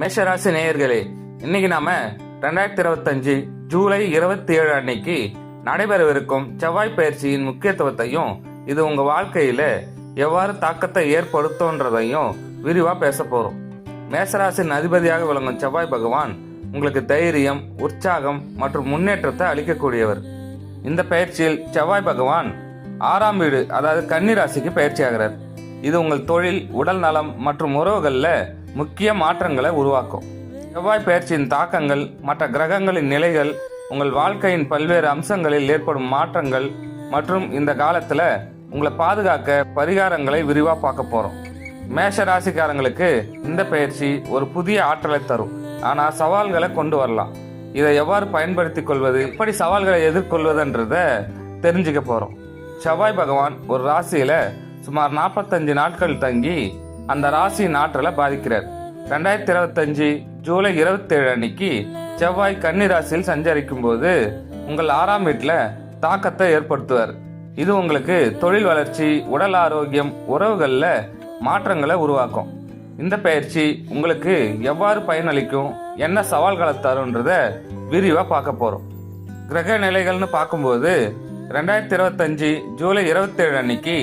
மேஷராசி நேயர்களே இன்னைக்கு நாம ரெண்டாயிரத்தி இருபத்தஞ்சு ஜூலை இருபத்தி ஏழு அன்னைக்கு நடைபெறவிருக்கும் செவ்வாய் பயிற்சியின் முக்கியத்துவத்தையும் இது உங்க வாழ்க்கையில எவ்வாறு தாக்கத்தை ஏற்படுத்தும்ன்றதையும் விரிவா பேச போறோம். மேஷராசின் அதிபதியாக விளங்கும் செவ்வாய் பகவான் உங்களுக்கு தைரியம் உற்சாகம் மற்றும் முன்னேற்றத்தை அளிக்கக்கூடியவர். இந்த பயிற்சியில் செவ்வாய் பகவான் ஆறாம் வீடு அதாவது கன்னிராசிக்கு பயிற்சி ஆகிறார் இது உங்கள் தொழில் உடல் நலம் மற்றும் உறவுகளில் முக்கிய மாற்றங்களை உருவாக்கும். செவ்வாய் பயிற்சியின் தாக்கங்கள் மற்ற கிரகங்களின் நிலைகள் உங்கள் வாழ்க்கையின் பல்வேறு அம்சங்களில் ஏற்படும் மாற்றங்கள் மற்றும் இந்த காலத்தில் உங்களை பாதுகாக்க பரிகாரங்களை விரிவாக பார்க்க போகிறோம் மேஷ ராசிக்காரங்களுக்கு இந்த பயிற்சி ஒரு புதிய ஆற்றலை தரும். ஆனால் சவால்களை கொண்டு வரலாம். இதை எவ்வாறு பயன்படுத்திக் கொள்வது எப்படி சவால்களை எதிர்கொள்வதுன்றத தெரிஞ்சுக்க போகிறோம் செவ்வாய் பகவான் ஒரு ராசியில் சுமார் நாற்பத்தஞ்சு நாட்கள் தங்கி அந்த ராசியின் ஆற்றலை பாதிக்கிறார். ரெண்டாயிரத்தி இருபத்தஞ்சு ஜூலை இருபத்தேழு அன்னைக்கு செவ்வாய் கன்னி ராசியில் சஞ்சரிக்கும் போது உங்கள் ஆறாம் வீட்டில் தாக்கத்தை ஏற்படுத்துவார். இது உங்களுக்கு தொழில் வளர்ச்சி உடல் ஆரோக்கியம் உறவுகளில் மாற்றங்களை உருவாக்கும். இந்த பயிற்சி உங்களுக்கு எவ்வாறு பயனளிக்கும் என்ன சவால்களை தரும்ன்றத விரிவாக பார்க்க போகிறோம் கிரக நிலைகள்னு பார்க்கும்போது ரெண்டாயிரத்தி இருபத்தஞ்சு ஜூலை இருபத்தேழு அன்னைக்கு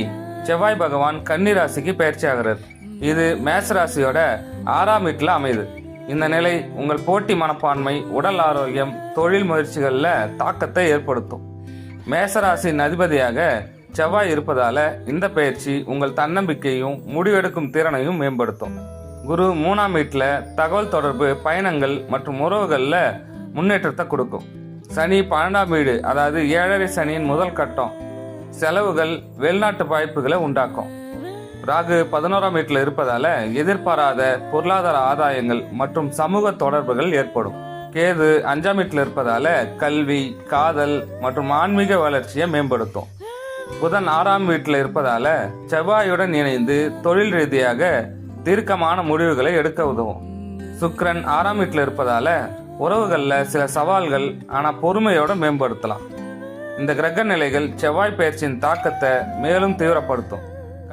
செவ்வாய் பகவான் கன்னி ராசிக்கு பயிற்சி ஆகிறார். இது மேசராசியோட ஆறாம் வீட்டில் அமையுது. இந்த நிலை உங்கள் போட்டி மனப்பான்மை உடல் ஆரோக்கியம் தொழில் முயற்சிகளில் தாக்கத்தை ஏற்படுத்தும். மேசராசியின் அதிபதியாக செவ்வாய் இருப்பதால இந்த பயிற்சி உங்கள் தன்னம்பிக்கையும் முடிவெடுக்கும் திறனையும் மேம்படுத்தும். குரு மூணாம் வீட்டில் தகவல் தொடர்பு பயணங்கள் மற்றும் உறவுகளில் முன்னேற்றத்தை கொடுக்கும். சனி பன்னெண்டாம் வீடு அதாவது ஏழரை சனியின் முதல் கட்டம். செலவுகள் வெளிநாட்டு வாய்ப்புகளை உண்டாக்கும். ராகு பதினோராம் வீட்டில் இருப்பதால எதிர்பாராத பொருளாதார ஆதாயங்கள் மற்றும் சமூக தொடர்புகள் ஏற்படும். கேது அஞ்சாம் வீட்டில் இருப்பதால கல்வி காதல் மற்றும் ஆன்மீக வளர்ச்சியை மேம்படுத்தும். புதன் ஆறாம் வீட்டில் இருப்பதால செவ்வாயுடன் இணைந்து தொழில் ரீதியாக தீர்க்கமான முடிவுகளை எடுக்க உதவும். சுக்ரன் ஆறாம் வீட்டில் இருப்பதால உறவுகளில் சில சவால்கள் ஆனால் பொறுமையோட மேம்படுத்தலாம். இந்த கிரக நிலைகள் செவ்வாய் பயிற்சியின் தாக்கத்தை மேலும் தீவிரப்படுத்தும்.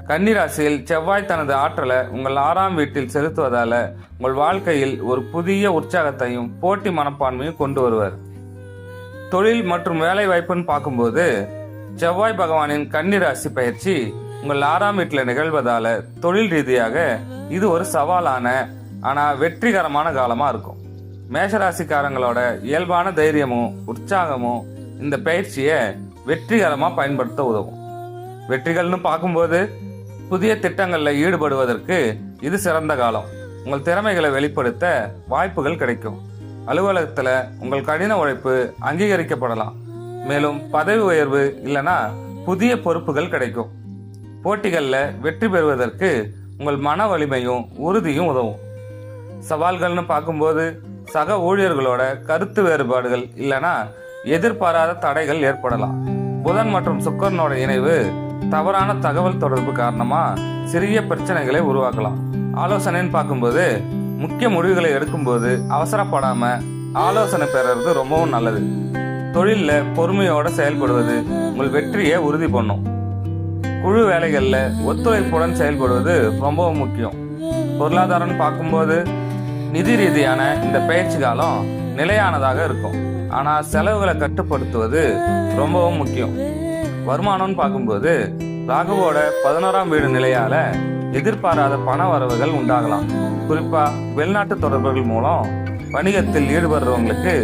கன்னிராசியில் செவ்வாய் தனது ஆற்றலை உங்கள் ஆறாம் வீட்டில் செலுத்துவதால உங்கள் வாழ்க்கையில் ஒரு புதிய உற்சாகத்தையும் போட்டி மனப்பான்மையும் கொண்டு வருவார். தொழில் மற்றும் வேலை வாய்ப்புன்னு பார்க்கும்போது செவ்வாய் பகவானின் கன்னிராசி பயிற்சி உங்கள் ஆறாம் வீட்டில் நிகழ்வதால தொழில் ரீதியாக இது ஒரு சவாலான ஆனால் வெற்றிகரமான காலமாக இருக்கும். மேஷராசிக்காரங்களோட இயல்பான தைரியமும் உற்சாகமும் இந்த பயிற்சியை வெற்றிகரமாக பயன்படுத்த உதவும். வெற்றிகள்னு பார்க்கும்போது புதிய திட்டங்களில் ஈடுபடுவதற்கு இது சிறந்த காலம். உங்கள் திறமைகளை வெளிப்படுத்த வாய்ப்புகள் கிடைக்கும். அலுவலகத்தில் உங்கள் கடின உழைப்பு அங்கீகரிக்கப்படலாம். மேலும் பதவி உயர்வு இல்லைன்னா புதிய பொறுப்புகள் கிடைக்கும். போட்டிகளில் வெற்றி பெறுவதற்கு உங்கள் மன வலிமையும் உறுதியும் உதவும். சவால்கள்னு பார்க்கும்போது சக ஊழியர்களோட கருத்து வேறுபாடுகள் இல்லைன்னா எதிர்பாராத தடைகள் ஏற்படலாம். புதன் மற்றும் சுக்கரனோட இணைவு தவறான தகவல் தொடர்பு காரணமாக சிறிய பிரச்சனைகளை உருவாக்கலாம். ஆலோசனைன்னு பார்க்கும்போது முக்கிய முடிவுகளை எடுக்கும்போது அவசரப்படாமல் ஆலோசனை பெறுறது ரொம்பவும் நல்லது. தொழிலில் பொறுமையோடு செயல்படுவது உங்கள் வெற்றியை உறுதி பண்ணும். குழு வேலைகளில் ஒத்துழைப்புடன் செயல்படுவது ரொம்பவும் முக்கியம். பொருளாதாரம்னு பார்க்கும்போது நிதி ரீதியான இந்த பயிற்சி காலம் நிலையானதாக இருக்கும். ஆனால் செலவுகளை கட்டுப்படுத்துவது ரொம்பவும் முக்கியம். வருமானம்னு பார்க்கும்போது ராகுவோட பதினோராம் வீடு நிலையால எதிர்பாராத பண வரவுகள் உண்டாகலாம். குறிப்பா வெளிநாட்டு தொடர்புகள் மூலம் வணிகத்தில் ஈடுபடுறவங்களுக்கு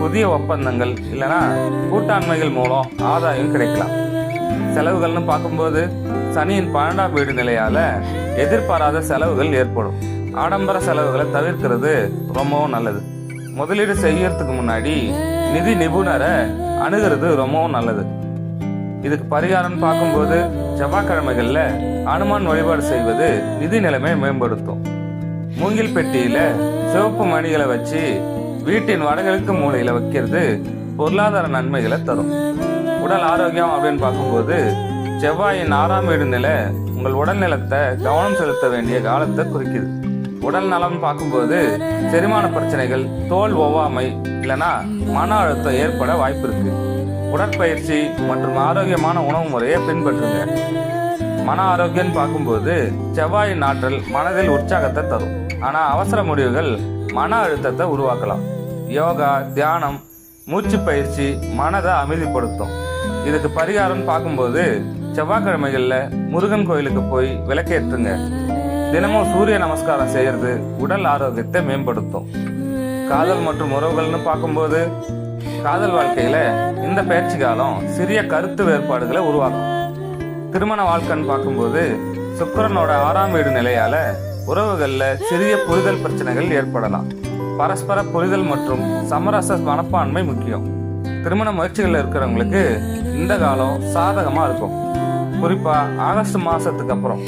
புதிய ஒப்பந்தங்கள் இல்லைன்னா கூட்டாண்மைகள் மூலம் ஆதாயம் கிடைக்கலாம். செலவுகள்னு பார்க்கும்போது சனியின் பன்னெண்டாம் வீடு நிலையால எதிர்பாராத செலவுகள் ஏற்படும். ஆடம்பர செலவுகளை தவிர்க்கிறது ரொம்பவும் நல்லது. முதலீடு செய்யறதுக்கு முன்னாடி நிதி நிபுணரை அணுகிறது ரொம்பவும் நல்லது. இதுக்கு பரிகாரம் பார்க்கும்போது செவ்வாய்க்கிழமைகளில் அனுமான் வழிபாடு செய்வது நிதி நிலைமையை மேம்படுத்தும். மூங்கில் பெட்டியில சிவப்பு மணிகளை வச்சு வீட்டின் வடகிழக்கு மூலையில வைக்கிறது பொருளாதார நன்மைகளை தரும். உடல் ஆரோக்கியம் அப்படின்னு பார்க்கும்போது செவ்வாயின் ஆறாம் வீடு நிலை உங்கள் உடல் நலத்தை கவனம் செலுத்த வேண்டிய காலத்தை குறிக்குது. உடல் நலம் பார்க்கும்போது செரிமான பிரச்சனைகள் தோல் ஒவ்வாமை இல்லைன்னா மன அழுத்தம் ஏற்பட வாய்ப்பு இருக்குது உடற்பயிற்சி மற்றும் ஆரோக்கியமான உணவு முறையை பின்பற்றுங்க. மன ஆரோக்கியம் பார்க்கும்போது செவ்வாயின் ஆற்றல் மனதில் உற்சாகத்தை தரும். ஆனால் அவசர முடிவுகள் மன அழுத்தத்தை உருவாக்கலாம். யோகா தியானம் மூச்சு பயிற்சி மனதை அமைதிப்படுத்தும். இதுக்கு பரிகாரம்னு பார்க்கும்போது செவ்வாய்க்கிழமைகளில் முருகன் கோயிலுக்கு போய் விளக்கேற்றுங்க. தினமும் சூரிய நமஸ்காரம் செய்யறது உடல் ஆரோக்கியத்தை மேம்படுத்தும். காதல் மற்றும் உறவுகள்னு பார்க்கும்போது காதல் வாழ்க்கையில இந்த பயிற்சி காலம் சிறிய கருத்து வேறுபாடுகளை உருவாக்கும். திருமண வாழ்க்கைன்னு பார்க்கும்போது சுக்கிரனோட ஆறாம் வீடு நிலையால உறவுகளில் சிறிய புரிதல் பிரச்சனைகள் ஏற்படலாம். பரஸ்பர புரிதல் மற்றும் சமரச மனப்பான்மை முக்கியம். திருமண முயற்சிகளில் இருக்கிறவங்களுக்கு இந்த காலம் சாதகமாக இருக்கும். குறிப்பாக ஆகஸ்ட் மாதத்துக்கு அப்புறம்.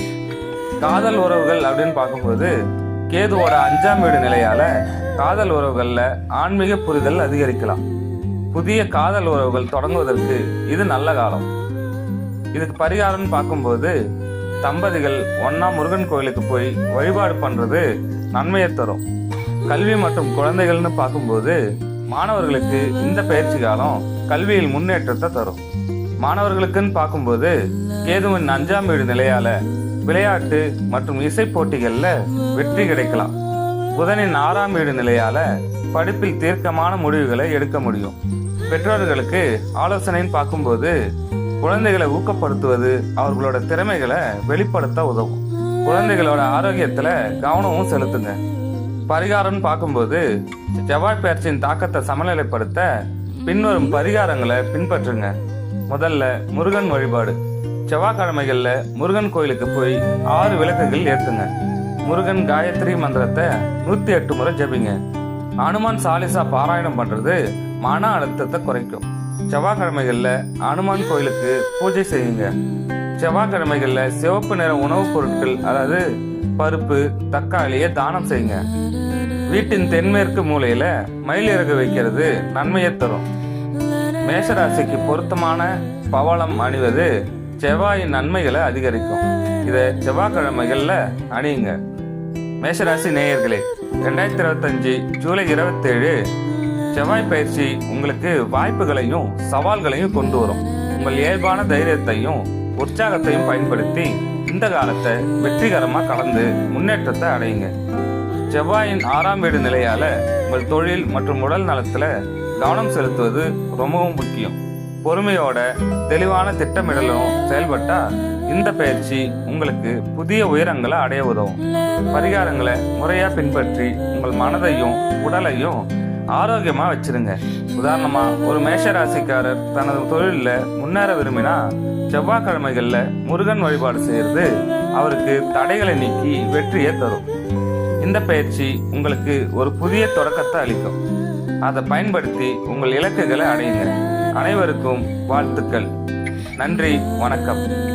காதல் உறவுகள் அப்படின்னு பார்க்கும்போது கேதுவோட அஞ்சாம் வீடு நிலையால காதல் உறவுகளில் ஆன்மீக புரிதல் அதிகரிக்கலாம். புதிய காதல் உறவுகள் தொடங்குவதற்கு இது நல்ல காலம். இதுக்கு பரிகாரம்னு பார்க்கும்போது தம்பதிகள் ஒன்னா முருகன் கோயிலுக்கு போய் வழிபாடு பண்றது நன்மையை தரும். கல்வி மற்றும் குழந்தைகள்னு பார்க்கும்போது மாணவர்களுக்கு இந்த பயிற்சி காலம் கல்வியில் முன்னேற்றத்தை தரும். மாணவர்களுக்குன்னு பார்க்கும்போது கேதுவின் அஞ்சாம் வீடு நிலையால விளையாட்டு மற்றும் இசை போட்டிகளில் வெற்றி கிடைக்கலாம். புதனின் ஆறாம் வீடு நிலையால படிப்பில் தீர்க்கமான முடிவுகளை எடுக்க முடியும். பெற்றோர்களுக்கு ஆலோசனைன்னு பார்க்கும்போது குழந்தைகளை ஊக்கப்படுத்துவது அவர்களோட திறமைகளை வெளிப்படுத்த உதவும். குழந்தைகளோட ஆரோக்கியத்தில் கவனமும் செலுத்துங்க. பரிகாரம்னு பார்க்கும்போது செவ்வாய் பயிற்சியின் தாக்கத்தை சமநிலைப்படுத்த பின்வரும் பரிகாரங்களை பின்பற்றுங்க. முதல்ல முருகன் வழிபாடு. செவ்வாய்க்கிழமைகளில் முருகன் கோயிலுக்கு போய் ஆறு விளக்குகள் ஏற்றுங்க முருகன் காயத்ரி மந்திரத்தை நூற்றி எட்டு முறை ஜபிங்க. அனுமான் சாலிசா பாராயணம் பண்ணுறது மன அழுத்தத்தை குறைக்கும். செவ்வாய்க்கிழமைகளில் அனுமான் கோயிலுக்கு பூஜை செய்யுங்க. செவ்வாய்க்கிழமைகளில் சிவப்பு நிற உணவுப் பொருட்கள் அதாவது பருப்பு தக்காளியை தானம் செய்யுங்க. வீட்டின் தென்மேற்கு மூலையில இறகு வைக்கிறது நன்மையை தரும். மேஷராசிக்கு பொருத்தமான பவளம் அணிவது செவ்வாயின் நன்மைகளை அதிகரிக்கும். இதை செவ்வாய்க்கிழமைகளில் அணியுங்க. மேஷராசி நேயர்களே ரெண்டாயிரத்தி இருபத்தஞ்சு ஜூலை இருபத்தேழு செவ்வாய் பயிற்சி உங்களுக்கு வாய்ப்புகளையும் சவால்களையும் கொண்டு வரும். உங்கள் இயல்பான தைரியத்தையும் உற்சாகத்தையும் பயன்படுத்தி இந்த காலத்தை வெற்றிகரமா கடந்து முன்னேற்றத்தை அடையுங்க. செவ்வாயின் ஆறாம் வீடு நிலையால உங்கள் தொழில் மற்றும் உடல் நலத்துல கவனம் செலுத்துவது ரொம்பவும் முக்கியம். பொறுமையோட தெளிவான திட்டமிடலும் செயல்பட்டா இந்த பயிற்சி உங்களுக்கு புதிய உயரங்களை அடைய உதவும். பரிகாரங்களை முறையா பின்பற்றி உங்கள் மனதையும் உடலையும் ஆரோக்கியமாக வச்சிருங்க. உதாரணமாக ஒரு மேஷ ராசிக்காரர் தனது தொழிலில் முன்னேற விரும்பினா செவ்வாய்க்கிழமைகளில் முருகன் வழிபாடு செய்கிறது அவருக்கு தடைகளை நீக்கி வெற்றியை தரும். இந்த பயிற்சி உங்களுக்கு ஒரு புதிய தொடக்கத்தை அளிக்கும். அதை பயன்படுத்தி உங்கள் இலக்குகளை அடையுங்க. அனைவருக்கும் வாழ்த்துக்கள். நன்றி வணக்கம்.